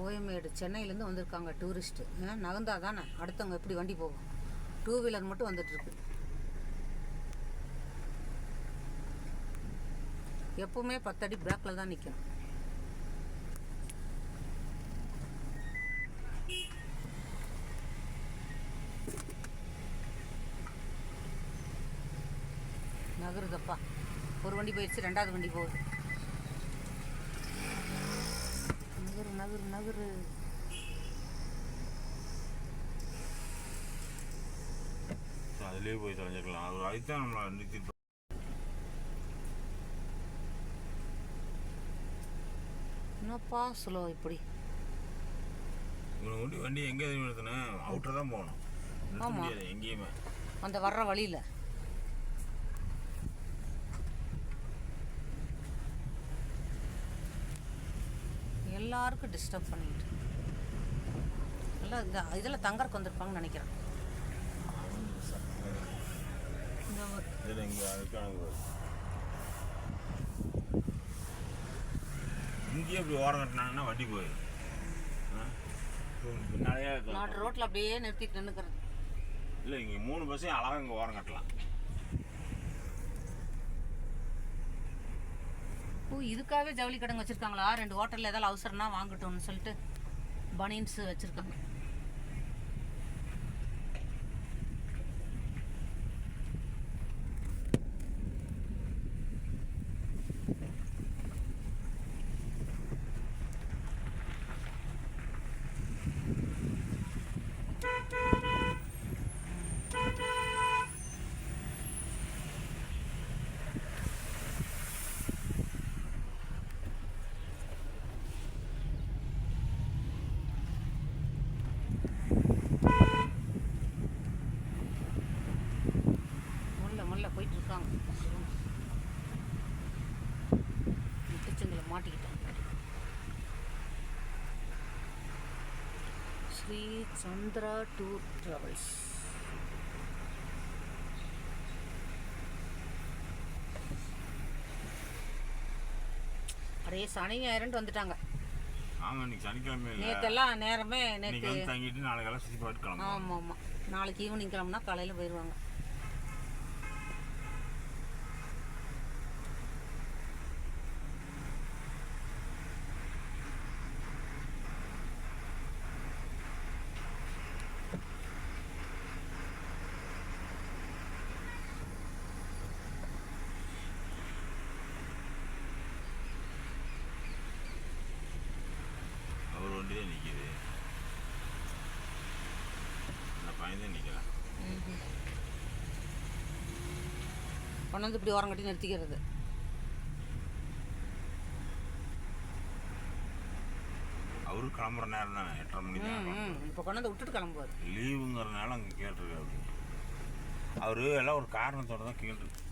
கோயம்பேடு சென்னையிலேருந்து வந்திருக்காங்க டூரிஸ்ட்டு. நகர்ந்தா தானே? அடுத்தவங்க எப்படி வண்டி போகும்? டூ வீலர் மட்டும் வந்துட்டுருக்கு. எப்பவுமே பத்தடி பேக்கில் தான் நிற்கணும் நகருதப்பா. ஒரு வண்டி போயிடுச்சு ரெண்டாவது வண்டி போகுது. நகரு நகரு நகரு. அதுலேயே போய் தொலைஞ்சிக்கலாம் அது அதுதான் நம்மளை நிறுத்திட்டு என்னப்பா ஸ்லோ இப்படி? வண்டி வண்டி எங்கே நிறுத்தினேன். அவுட்டர் தான் போகணும். எங்கேயுமே. அந்த வர்ற வழியில். எல்லாருக்கும் டிஸ்டர்ப் பண்ணிட்டு. எல்லாம் இந்த இதில் தங்கறக்கு வந்திருப்பாங்கன்னு நினைக்கிறேன். இங்கேயே இப்படி ஓரம் கட்டினாங்கன்னா வண்டி போயிடும்? பின்னாலேயே நாட்டு ரோட்டில் அப்படியே நிறுத்திட்டு நின்றுக்கிறது இல்லை இங்கே மூணு பஸ்ஸையும் அழகாக இங்கே ஓரம் கட்டலாம். ஓ இதுக்காகவே ஜவுளி கிடங்கு வச்சுருக்காங்களா? ரெண்டு ஹோட்டலில் ஏதாவது அவசரம்னா வாங்கட்டும்னு சொல்லிட்டு பனியன்ஸ் வச்சுருக்காங்க. மாட்டிக்கிட்டாங்க ஸ்ரீ சந்திரா டூர் ட்ராவல்ஸ். அரே சனி ஞாயிறுன்ட்டு வந்துட்டாங்க. ஆமாம் இன்னைக்கு சனிக்கிழமை நேற்றெல்லாம் நேரமே நேற்று தங்கிட்டு நாளைக்கெல்லாம் சுற்றி ஆமாம் ஆமாம். நாளைக்கு ஈவினிங் கிளம்புனா காலையில் போயிடுவாங்க அவர் வண்டி தான் நிற்கிது அந்த பையன் தான் நிற்கிறான் கொண்டு வந்து இப்படி ஓரம் கட்டி நிறுத்திக்கிறது. அவரு கிளம்புற நேரம் தானே? எட்டரை மணி இப்போ கொண்டு வந்து விட்டுட்டு கிளம்புவார். லீவுங்கிறனால அங்கே கேட்டிருக்காரு. அவரு எல்லாம் ஒரு காரணத்தோட தான் கேட்டிருக்கு